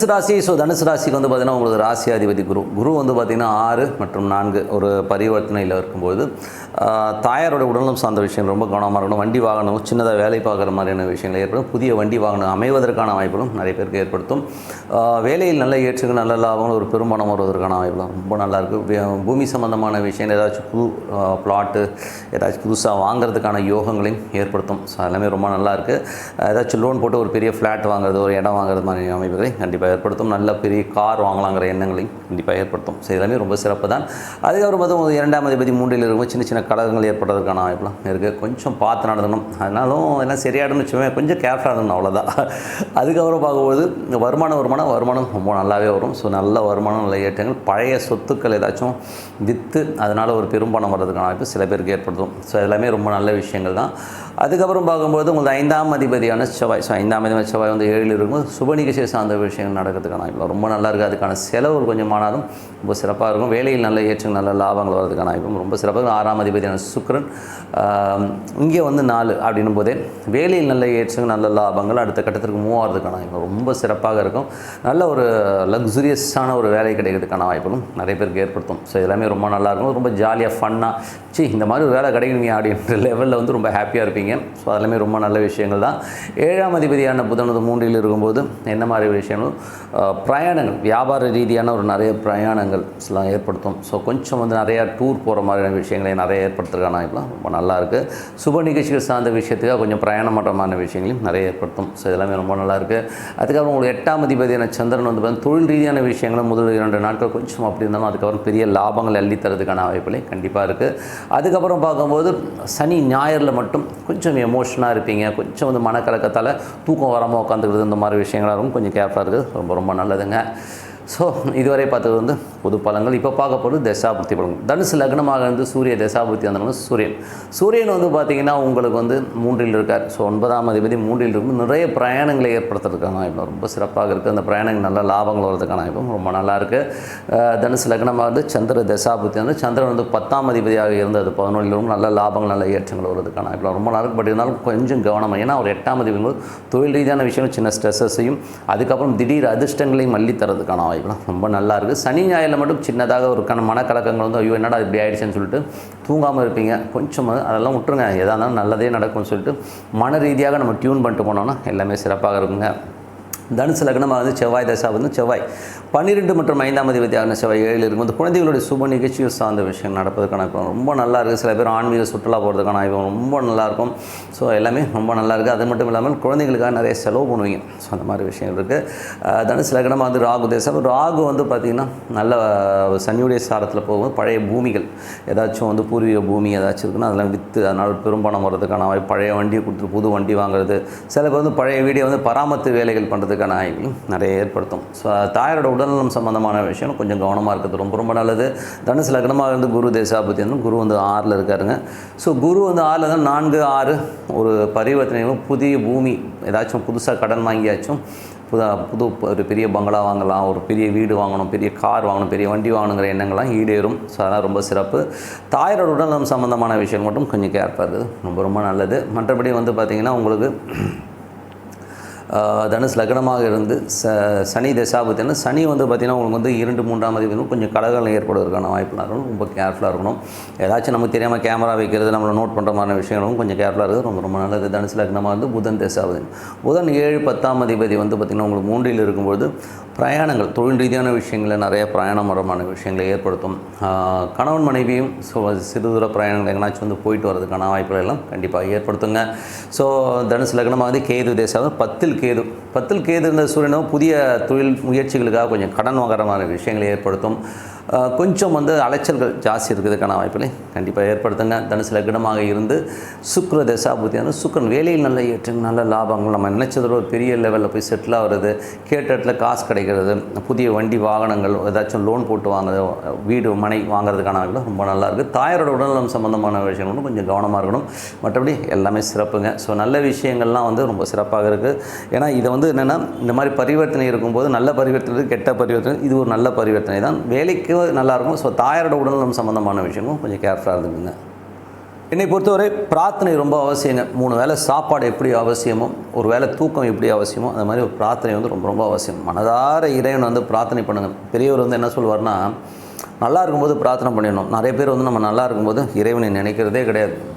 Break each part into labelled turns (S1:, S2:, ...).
S1: தனுசு ராசி ஸோ தனுசு ராசிக்கு வந்து பார்த்திங்கன்னா உங்களுக்கு ராசி அதிபதி குரு. குரு வந்து பார்த்திங்கன்னா ஆறு மற்றும் நான்கு ஒரு பரிவர்த்தனையில் இருக்கும்போது தாயாரோட உடலும் சார்ந்த விஷயம் ரொம்ப கவனமாக இருக்கணும். வண்டி வாகனம் சின்னதாக வேலை பார்க்குற மாதிரியான விஷயங்கள் ஏற்படும். புதிய வண்டி வாகனம் அமைவதற்கான வாய்ப்புகளும் நிறைய பேருக்கு ஏற்படுத்தும். வேலையில் நல்ல ஏற்றுக்கு நல்ல லாபங்கள் ஒரு பெருமானம் வருவதற்கான வாய்ப்புகளும் ரொம்ப நல்லாயிருக்கு பூமி சம்மந்தமான விஷயம் ஏதாச்சும் புது பிளாட்டு ஏதாச்சும் புதுசாக வாங்குறதுக்கான யோகங்களையும் ஏற்படுத்தும். ஸோ எல்லாமே ரொம்ப நல்லாயிருக்கு ஏதாச்சும் லோன் போட்டு ஒரு பெரிய ஃப்ளாட் வாங்குறது ஒரு இடம் வாங்குறது மாதிரி அமைப்புகளை கண்டிப்பாக ஏற்படுத்தும். நல்ல பெரிய கார் வாங்கலாங்கிற எண்ணங்களையும் கண்டிப்பாக ஏற்படுத்தும். ஸோ எல்லாமே ரொம்ப சிறப்பு தான். அதுக்கப்புறம் பார்த்தா இரண்டாம் அதிபதி மூன்றில் இருக்கும் சின்ன சின்ன கலகங்கள் ஏற்படுறதுக்கான வாய்ப்புலாம் இருக்குது கொஞ்சம் பார்த்து நடந்தணும் அதனாலும் எல்லாம் சரியாடுன்னு வச்சுமே கொஞ்சம் கேர்ஃபுல்லாக இருக்கணும் அவ்வளோதான் அதுக்கப்புறம் பார்க்கும்போது இந்த வருமானம் வருமானம் வருமானம் ரொம்ப நல்லாவே வரும். ஸோ நல்ல வருமானம் நல்ல ஏற்றங்கள் பழைய சொத்துக்கள் ஏதாச்சும் விற்று அதனால் ஒரு பெரும்பணம் வர்றதுக்கான வாய்ப்பு சில பேருக்கு ஏற்படுத்தும். ஸோ எல்லாமே ரொம்ப நல்ல விஷயங்கள் தான். அதுக்கப்புறம் பார்க்கும்போது உங்களுக்கு ஐந்தாம் அதிபதியான செவ்வாய். ஸோ ஐந்தாம் அதிபதி செவ்வாய் வந்து ஏழில் இருக்கும்போது சுப நிகழ்ச்சியை சார்ந்த விஷயங்கள் நடக்கிறதுக்கான வாய்ப்பு ரொம்ப நல்லா இருக்குது. அதுக்கான செலவு கொஞ்சம் ஆனாலும் ரொம்ப சிறப்பாக இருக்கும். வேலையில் நல்ல ஏற்றங்கள் நல்ல லாபங்கள் வரதுக்கான வாய்ப்பும் ரொம்ப சிறப்பாக இருக்கும். ஆறாம் அதிபதியான சுக்கிரன் இங்கே வந்து நாலு அப்படின்னும் போதே வேலையில் நல்ல ஏற்றங்கள் நல்ல லாபங்கள் அடுத்த கட்டத்திற்கு மூவாகிறதுக்கான வாய்ப்பு ரொம்ப சிறப்பாக இருக்கும். நல்ல ஒரு லக்ஸுரியஸான ஒரு வேலை கிடைக்கிறதுக்கான வாய்ப்புகளும் நிறைய பேருக்கு ஏற்படுத்தும். ஸோ எல்லாமே ரொம்ப நல்லா இருக்கும். ரொம்ப ஜாலியாக ஃபன்னாக சி இந்த மாதிரி ஒரு வேலை கிடைக்குங்க அப்படின்ற லெவலில் வந்து ரொம்ப ஹாப்பியாக இருப்பீங்க. ஸோ அதெல்லாமே ரொம்ப நல்ல விஷயங்கள் தான். ஏழாம் அதிபதியான புதனது மூன்றில் இருக்கும்போது என்ன மாதிரி விஷயங்களும் பிரயாணங்கள் வியாபார ரீதியான ஒரு நிறைய பிரயாணங்கள்ஸ்லாம் ஏற்படுத்தும். ஸோ கொஞ்சம் வந்து நிறையா டூர் போகிற மாதிரியான விஷயங்களை நிறைய ஏற்படுத்துறதுக்கான வாய்ப்புலாம் ரொம்ப நல்லாயிருக்கு சுப நிகழ்ச்சிகள் சார்ந்த விஷயத்துக்காக கொஞ்சம் பிரயாணம் பண்ணுறமான விஷயங்களையும் நிறைய ஏற்படுத்தும். ஸோ இதெல்லாமே ரொம்ப நல்லாயிருக்கு அதுக்கப்புறம் உங்களுக்கு எட்டாம் அதிபதியான சந்திரன் வந்து பார்த்தீங்கன்னா தொழில் ரீதியான விஷயங்களும் முதல் இரண்டு நாட்கள் கொஞ்சம் அப்படி இருந்தாலும் அதுக்கப்புறம் பெரிய லாபங்கள் அள்ளி தரதுக்கான வாய்ப்புகளை கண்டிப்பாக இருக்குது அதுக்கப்புறம் பார்க்கும்போது சனி ஞாயிறில் மட்டும் கொஞ்சம் எமோஷனாக இருப்பீங்க. கொஞ்சம் வந்து மனக்கலக்கத்தால் தூக்கம் வராமல் உட்காந்துக்கிறது இந்த மாதிரி விஷயங்களாகவும் இருக்கும் கொஞ்சம் கேர்ஃபுல்லாக இருக்குது ரொம்ப ரொம்ப நல்லதுங்க. ஸோ இதுவரை பார்த்தது வந்து பொது பலங்கள் இப்போ பார்க்கப்படும் போகிறது தசாபுத்தி பலன்கள் தனுசு லக்னமாக இருந்து சூரிய தசாபுத்தி வந்தவங்க சூரியன். சூரியன் வந்து பார்த்திங்கன்னா உங்களுக்கு வந்து மூன்றில் இருக்கார். ஸோ ஒன்பதாம் அதிபதி மூன்றில் இருக்கும் நிறைய பிரயாணங்களை ஏற்படுத்துறதுக்கான வாய்ப்பு. ரொம்ப சிறப்பாக இருக்குது அந்த பிரயாணங்கள் நல்ல லாபங்கள் வரதுக்கான வாய்ப்பும் ரொம்ப நல்லா இருக்குது தனுசு லக்னமாக இருந்து சந்திர தசாபுத்தி வந்து சந்திரன் வந்து பத்தாம் அதிபதியாக இருந்தது. பதினொன்றில் இருக்கும் நல்ல லாபங்கள் நல்ல ஏற்றங்கள் வர்றதுக்கான வாய்ப்பு. ரொம்ப நாளுக்கு பட் இருந்தாலும் கொஞ்சம் கவனம். ஏன்னா ஒரு எட்டாம் அதிபதி தொழில் ரீதியான விஷயம் சின்ன ஸ்ட்ரெஸ்ஸையும் அதுக்கப்புறம் திடீர் அதிர்ஷ்டங்களையும் மல்லி தரதுக்கான வாய்ப்புலாம் ரொம்ப நல்லா இருக்குது சனி காலையில் மட்டும் சின்னதாக ஒரு கண மனக்கலக்கங்கள் வந்து ஐயோ என்னடா இப்படி ஆயிடுச்சுன்னு சொல்லிட்டு தூங்காமல் இருப்பீங்க. கொஞ்சம் அதெல்லாம் விட்டுருங்க. எதாக இருந்தாலும் நல்லதே நடக்கும்னு சொல்லிட்டு மன ரீதியாக நம்ம டியூன் பண்ணிட்டு போனோம்னா எல்லாமே சிறப்பாக இருக்குங்க. தனுசு லக்னமாக வந்து செவ்வாய் தசா வந்து செவ்வாய். பன்னிரெண்டு மற்றும் ஐந்தாம் அதிபதியான செவ்வாய் ஏழில் இருக்கும்போது குழந்தைகளுடைய சுப நிகழ்ச்சிகள் சார்ந்த விஷயம் நடப்பதற்கான ரொம்ப நல்லா இருக்குது சில பேர் ஆன்மீக சுற்றுலா போகிறதுக்கான வாய்ப்பு ரொம்ப நல்லாயிருக்கும் ஸோ எல்லாமே ரொம்ப நல்லா இருக்குது அது மட்டும் இல்லாமல் குழந்தைங்களுக்காக நிறைய செலவு பண்ணுவீங்க. ஸோ அந்த மாதிரி விஷயங்கள் இருக்குது தனுசு லக்னமாக வந்து ராகு தேசம் ராகு வந்து பார்த்திங்கன்னா நல்ல சனியுடைய சாரத்தில் போகும்போது பழைய பூமிகள். ஏதாச்சும் வந்து பூர்வீக பூமி ஏதாச்சும் இருக்குன்னா அதெல்லாம் விற்று அதனால் பெரும்பணம் வர்றதுக்கான வாய்ப்பு பழைய வண்டியை கொடுத்து புது வண்டி வாங்குறது சில பேர் வந்து பழைய வீடியோ வந்து பராமத்து வேலைகள் பண்ணுறதுக்கான வாய்ப்புகளும் நிறைய ஏற்படுத்தும். ஸோ தாயாரோட உடல்நலம் சம்மந்தமான விஷயம் கொஞ்சம் கவனமாக இருக்கிறது ரொம்ப ரொம்ப நல்லது. தனுசு லக்னமாக இருந்து குரு தேசாபதி வந்து குரு வந்து ஆறில் இருக்காருங்க. ஸோ குரு வந்து ஆறில் தான் நான்கு ஆறு ஒரு பரிவர்த்தனைகளும் புதிய பூமி ஏதாச்சும் புதுசாக கடன் வாங்கியாச்சும் புதா புது ஒரு பெரிய பங்களா வாங்கலாம் ஒரு பெரிய வீடு வாங்கணும் பெரிய கார் வாங்கணும் பெரிய வண்டி வாங்கணுங்கிற எண்ணங்கள்லாம் ஈடேறும். ஸோ அதெல்லாம் ரொம்ப சிறப்பு. தாயாரோட உடல்நலம் சம்மந்தமான விஷயம் மட்டும் கொஞ்சம் கேர்ஃபாக இருக்குது ரொம்ப ரொம்ப நல்லது. மற்றபடி வந்து பார்த்திங்கன்னா உங்களுக்கு தனுஷ் லக்னமாக இருந்து ச சனி தசாபத்தினா சனி வந்து பார்த்திங்கன்னா உங்களுக்கு வந்து இரண்டு மூன்றாம் அதிபதி கொஞ்சம் கடகலம் ஏற்படுவதற்கான வாய்ப்புலாம் இருக்கணும் ரொம்ப கேர்ஃபுல்லாக இருக்கணும். ஏதாச்சும் நமக்கு தெரியாமல் கேமரா வைக்கிறது நம்மளை நோட் பண்ணுற மாதிரியான விஷயங்களும் கொஞ்சம் கேர்ஃபுல்லாக இருக்குது ரொம்ப ரொம்ப நல்லது. தனுஷ் லக்னமாக வந்து புதன் தசாபதி. புதன் ஏழு பத்தாம் அதிபதி வந்து பார்த்திங்கன்னா உங்களுக்கு மூன்றில் இருக்கும்போது பிரயாணங்கள் தொழில் ரீதியான விஷயங்களில் நிறைய பிரயாணமரமான விஷயங்களை ஏற்படுத்தும். கணவன் மனைவியும் ஸோ சிறு தூர பிரயாணங்கள் எங்கனாச்சும் வந்து போயிட்டு வரதுக்கான வாய்ப்புகள் எல்லாம் கண்டிப்பாக ஏற்படுத்துங்க. ஸோ தனுசு லக்னமாக வந்து கேது தேசாவது பத்தில் கேது பத்தில் கேது இருந்த சூரியனும் புதிய தொழில் முயற்சிகளுக்காக கொஞ்சம் கடன் வாங்குற மாதிரி விஷயங்களை ஏற்படுத்தும். கொஞ்சம் வந்து அலைச்சல்கள் ஜாஸ்தி இருக்கிறதுக்கான வாய்ப்புகளை கண்டிப்பாக ஏற்படுத்துங்க. தனுசு லக்னமாக இருந்து சுக்ர தசாபுத்தியான சுக்கரன் வேலையில் நல்ல ஏற்றம் நல்ல லாபங்கள் நம்ம நினச்சதோட ஒரு பெரிய லெவலில் போய் செட்டில் ஆகிறது கேட்ட இடத்துல காசு கிடைக்கிறது புதிய வண்டி வாகனங்கள் ஏதாச்சும் லோன் போட்டு வாங்குறது வீடு மனை வாங்குறதுக்கான வாய்ப்புகள் ரொம்ப நல்லாயிருக்கு இருக்குது தாயாரோட உடல்நலம் சம்மந்தமான விஷயங்களும் கொஞ்சம் கவனமாக இருக்கணும். மற்றபடி எல்லாமே சிறப்புங்க. ஸோ நல்ல விஷயங்கள்லாம் வந்து ரொம்ப சிறப்பாக இருக்குது ஏன்னா இதை வந்து என்னென்னா இந்த மாதிரி பரிவர்த்தனை இருக்கும்போது நல்ல பரிவர்த்தனை கெட்ட பரிவர்த்தனை இது ஒரு நல்ல பரிவர்த்தனை தான். வேலைக்கு நல்லாயிருக்கும். ஸோ தாயாரோட உடல்நலம் சம்மந்தமான விஷயமும் கொஞ்சம் கேர்ஃபுல்லாக இருந்துக்குங்க. என்னை பொறுத்தவரை பிரார்த்தனை ரொம்ப அவசியங்க. மூணு வேளை சாப்பாடு எப்படி அவசியமோ ஒரு வேளை தூக்கம் எப்படி அவசியமோ அந்த மாதிரி ஒரு பிரார்த்தனை வந்து ரொம்ப ரொம்ப அவசியம். மனதார இறைவனை வந்து பிரார்த்தனை பண்ணுங்கள் பெரியவர் வந்து என்ன சொல்வார்னா நல்லா இருக்கும்போது பிரார்த்தனை பண்ணிடணும். நிறைய பேர் வந்து நம்ம நல்லா இருக்கும்போது இறைவனை நினைக்கிறதே கிடையாது.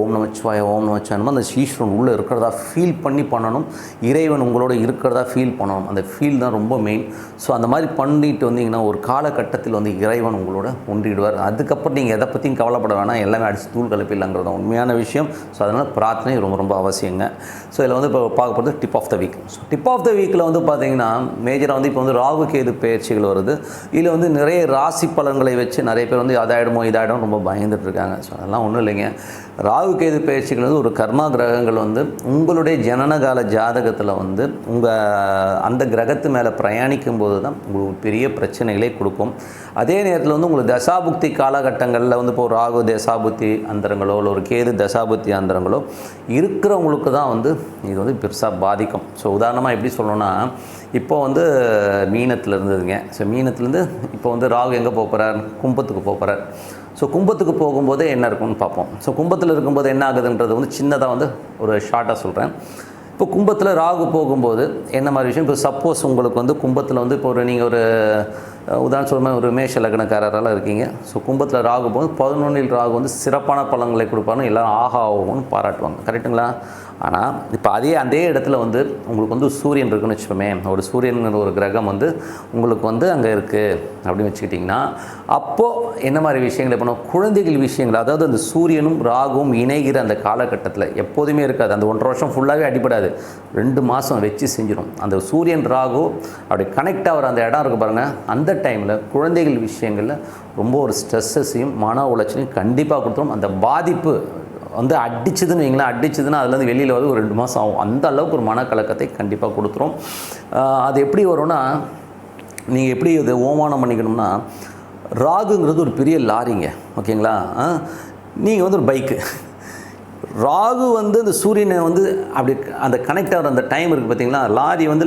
S1: ஓம் நமச்சிவாய ஓம் நமச்சிவாயமா அந்த ஈஸ்வரன் உள்ளே இருக்கிறதா ஃபீல் பண்ணி பண்ணணும். இறைவன் உங்களோட இருக்கிறதா ஃபீல் பண்ணணும். அந்த ஃபீல் தான் ரொம்ப மெயின் ஸோ அந்த மாதிரி பண்ணிட்டு வந்தீங்கன்னா ஒரு காலகட்டத்தில் வந்து இறைவன் உங்களோட ஒன்றிடுவார் அதுக்கப்புறம் நீங்கள் எதை பற்றியும் கவலைப்பட வேணாம். எல்லாமே அடிச்சு தூள் கலப்பில்லைங்கிறது தான் உண்மையான விஷயம். ஸோ அதனால் பிரார்த்தனை ரொம்ப ரொம்ப அவசியங்க. ஸோ இதில் வந்து இப்போ பார்க்க போகிறது tip of the week so tip of the வீக்கில் வந்து பார்த்தீங்கன்னா மேஜராக வந்து இப்போ வந்து ராகு கேது பயிற்சிகள் வருது. இதில் வந்து நிறைய ராசி பலன்களை வச்சு நிறைய பேர் வந்து அதாயிடுமோ இதாயிடும் ரொம்ப பயந்துட்டு இருக்காங்க. ஸோ அதெல்லாம் ஒன்றும் இல்லைங்க. ராகு கேது பயிற்சிகள் வந்து ஒரு கர்மா கிரகங்கள் வந்து உங்களுடைய ஜனனகால ஜாதகத்தில் வந்து உங்கள் அந்த கிரகத்து மேலே பிரயாணிக்கும் போது தான் உங்களுக்கு பெரிய பிரச்சனைகளை கொடுக்கும். அதே நேரத்தில் வந்து உங்களுக்கு தசாபுக்தி காலகட்டங்களில் வந்து இப்போ ராகு தசாபுத்தி அந்தரங்களோ இல்லை ஒரு கேது தசாபுத்தி அந்தரங்களோ இருக்கிறவங்களுக்கு தான் வந்து இது வந்து பெருசாக பாதிக்கும். ஸோ உதாரணமாக எப்படி சொல்லணும்னா இப்போ வந்து மீனத்தில் இருந்ததுங்க. ஸோ மீனத்துலேருந்து இப்போ வந்து ராகு எங்கே போகிறார் கும்பத்துக்கு போக போகிறார் ஸோ கும்பத்துக்கு போகும்போதே என்ன இருக்கும்னு பார்ப்போம். ஸோ கும்பத்தில் இருக்கும்போது என்ன ஆகுதுன்றது வந்து சின்னதாக வந்து ஒரு ஷார்ட்டாக சொல்கிறேன் இப்போ கும்பத்தில் ராகு போகும்போது என்ன மாதிரி விஷயம்? இப்போ சப்போஸ் உங்களுக்கு வந்து கும்பத்தில் வந்து இப்போ ஒரு நீங்கள் ஒரு அஹ், உதாரணம் சொல்லுமே ஒரு மேஷ லக்னக்காரரால் இருக்கீங்க. ஸோ கும்பத்தில் ராகு போது பதினொன்றில் ராகு வந்து சிறப்பான பலன்களை கொடுப்பாருன்னு எல்லாரும் ஆஹா ஓஹோன்னு பாராட்டுவாங்க. கரெக்டுங்களா ஆனால் இப்போ அதே அதே இடத்துல வந்து உங்களுக்கு வந்து சூரியன் இருக்குன்னு வச்சுப்போமே ஒரு சூரியன் ஒரு கிரகம் வந்து உங்களுக்கு வந்து அங்கே இருக்குது அப்படின்னு வச்சுக்கிட்டிங்கன்னா அப்போது என்ன மாதிரி விஷயங்களை பண்ணுவோம் குழந்தைகள் விஷயங்கள் அதாவது அந்த சூரியனும் ராகும் இணைகிற அந்த காலகட்டத்தில் எப்போதுமே இருக்காது. அந்த ஒன்றரை வருஷம் ஃபுல்லாகவே அடிபடாது. ரெண்டு மாதம் வச்சு செஞ்சிடும் அந்த சூரியன் ராகு அப்படி கனெக்ட் ஆகிற அந்த இடம் இருக்குது பாருங்கள் அந்த டைமில் குழந்தைகள் விஷயங்களில் ரொம்ப ஒரு ஸ்ட்ரெஸ்ஸஸையும் மன உளைச்சலையும் கண்டிப்பாக கொடுத்துரும். அந்த பாதிப்பு வந்து அடிச்சதுன்னு வைங்களேன் அடிச்சதுன்னா அதுலேருந்து வெளியில் வந்து ஒரு ரெண்டு மாதம் ஆகும். அந்த அளவுக்கு ஒரு மனக்கலக்கத்தை கண்டிப்பாக கொடுத்துரும். அது எப்படி வரும்னா நீங்கள் எப்படி இது ஓமானம் பண்ணிக்கணும்னா ராகுங்கிறது ஒரு பெரிய லாரிங்க. ஓகேங்களா? நீங்கள் வந்து ஒரு பைக்கு. ராகு வந்து அந்த சூரியனை வந்து அப்படி அந்த கனெக்ட் ஆகிற அந்த டைம் இருக்குது பார்த்தீங்களா லாரி வந்து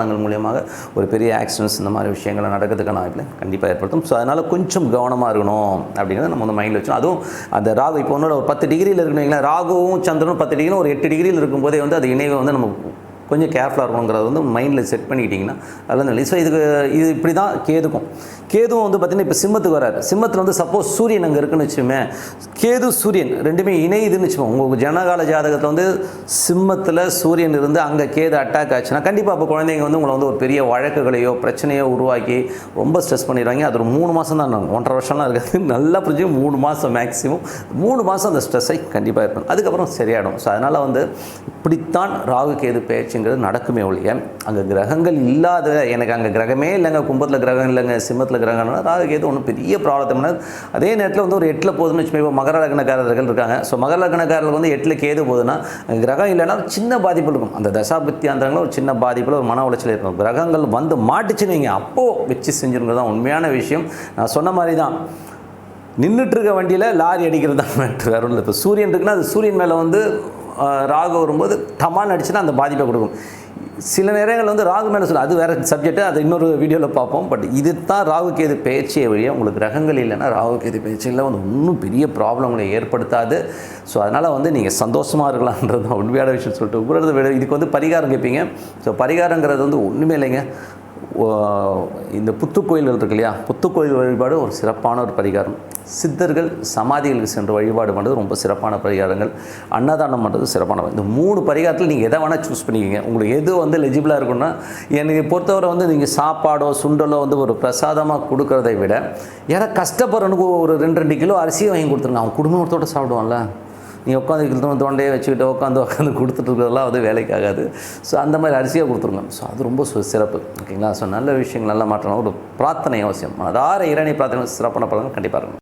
S1: வாகனங்கள் மூலியமாக ஒரு பெரிய ஆக்சிடென்ட்ஸ் இந்த மாதிரி விஷயங்களை நடக்கிறதுக்கான வாய்ப்பில் கண்டிப்பாக ஏற்படுத்தும். ஸோ அதனால் கொஞ்சம் கவனமாக இருக்கணும் அப்படிங்கிறத நம்ம வந்து மைண்டில் வச்சோம் அதுவும் அந்த ராகு இப்போ ஒன்றோட ஒரு பத்து டிகிரியில் இருக்கணும் ராகுவும் சந்திரனும் பத்து டிகிரியும் ஒரு எட்டு டிகிரியில் இருக்கும்போதே வந்து அது இணைவை வந்து நம்ம கொஞ்சம் கேர்ஃபுல்லாக இருக்கணுங்கிறத வந்து மைண்டில் செட் பண்ணிக்கிட்டிங்கன்னா அதில் நல்லது. ஸோ இதுக்கு இது இப்படி தான் கேதுக்கும். கேதுவும் வந்து பார்த்திங்கன்னா இப்போ சிம்மத்துக்கு வராரு. சிம்மத்தில் வந்து சப்போஸ் சூரியன் அங்கே இருக்குன்னு வச்சுமே கேது சூரியன் ரெண்டுமே இணையுதுன்னு வச்சுக்கோங்க. உங்கள் ஜனகால ஜாதகத்தில் வந்து சிம்மத்தில் சூரியன் இருந்து அங்கே கேது அட்டாக் ஆச்சுன்னா கண்டிப்பாக அப்போ குழந்தைங்க வந்து உங்களை வந்து ஒரு பெரிய வழக்குகளையோ பிரச்சனையோ உருவாக்கி ரொம்ப ஸ்ட்ரெஸ் பண்ணிடுவாங்க. அது ஒரு மூணு மாதம் தான் நாங்கள் ஒன்றரை வருஷம்லாம் இருக்காது. நல்லா புரிஞ்சு மூணு மாதம் மேக்ஸிமம் மூணு மாதம் அந்த ஸ்ட்ரெஸ்ஸை கண்டிப்பாக இருக்கும் அதுக்கப்புறம் சரியாயிடும். ஸோ அதனால் வந்து இப்படித்தான் ராகு கேது பேச்சுங்கிறது நடக்குமே ஒழிய அங்கே கிரகங்கள் இல்லாத எனக்கு அங்கே கிரகமே இல்லைங்க. கும்பத்தில் கிரகம் இல்லைங்க. சிம்மத்தில் கிரகம்னா ராகு கேது ஒன்றும் பெரிய ப்ராப்ளத்தை பண்ணாது அதே நேரத்தில் வந்து ஒரு எட்டில் போகுதுன்னு வச்சுக்கோங்க. இப்போ மகர லக்னக்காரர்கள் இருக்காங்க. ஸோ மகர லக்னக்காரர்கள் வந்து எட்டில் கேது போகுதுன்னா கிரகம் இல்லைன்னா சின்ன பாதிப்பு இருக்கும். அந்த தசாபத்தி ஒரு சின்ன பாதிப்பில் ஒரு மன உளைச்சல் இருக்கும் கிரகங்கள் வந்து மாட்டுச்சுன்னு வைங்க. அப்போது வச்சு செஞ்சுருங்க தான் உண்மையான விஷயம். நான் சொன்ன மாதிரி தான் நின்றுட்டு இருக்க வண்டியில் லாரி அடிக்கிறது தான் மேட்ரு. வேறு இல்லை இப்போ சூரியன் இருக்குன்னா அது சூரியன் மேலே வந்து ராகு வரும்போது டமான் அடிச்சுன்னா அந்த பாதிப்பை கொடுக்கும். சில நேரங்கள் வந்து ராகு மேலே சொல்ல அது வேறு சப்ஜெக்ட்டு அது இன்னொரு வீடியோவில் பார்ப்போம். பட் இது தான் ராகு கேது பேச்சே வழியாக உங்களுக்கு கிரகங்கள் இல்லைன்னா ராகு கேது பேச்சில் வந்து ஒன்றும் பெரிய ப்ராப்ளங்களை ஏற்படுத்தாது. ஸோ அதனால் வந்து நீங்கள் சந்தோஷமாக இருக்கலான்றது தான் உண்மையான விஷயம் சொல்லிட்டு உங்களது விட இதுக்கு வந்து பரிகாரம் கேட்பீங்க ஸோ பரிகாரங்கிறது வந்து ஒன்றுமே இல்லைங்க. ஓ, இந்த புத்துக்கோயில்கள் இருக்கு இல்லையா? புத்துக்கோயில் வழிபாடு ஒரு சிறப்பான ஒரு பரிகாரம். சித்தர்கள் சமாதிகளுக்கு சென்று வழிபாடு பண்ணுறது ரொம்ப சிறப்பான பரிகாரங்கள். அன்னதானம் பண்ணுறது சிறப்பான இந்த மூணு பரிகாரத்தில் நீங்கள் எதை வேணால் சூஸ் பண்ணிக்கிங்க. உங்களுக்கு எது வந்து எலிஜிபிளாக இருக்குன்னா எனக்கு பொறுத்தவரை வந்து நீங்கள் சாப்பாடோ சுண்டலோ வந்து ஒரு பிரசாதமாக கொடுக்கறதை விட யாராவது கஷ்டப்படுறனுக்கு ஒரு ரெண்டு ரெண்டு கிலோ அரிசியை வாங்கி கொடுத்துருங்க. அவன் குடும்பத்தோட சாப்பிடுவான்ல. நீ உட்காந்து கிழத்தம் தோண்டையே வச்சுக்கிட்டு உட்காந்து உட்காந்து கொடுத்துட்டு இருக்கிறதெல்லாம் வந்து வேலைக்கு ஆகாது. ஸோ அந்த மாதிரி அரிசியாக கொடுத்துருங்க. ஸோ அது ரொம்ப சு- சிறப்பு. ஓகேங்களா? ஸோ நல்ல விஷயங்கள் நல்ல மாற்றம் ஒரு பிரார்த்தனை அவசியம். அதார இரணி பிரார்த்தனை சிறப்பான பலன் கண்டிப்பாக இருக்கும்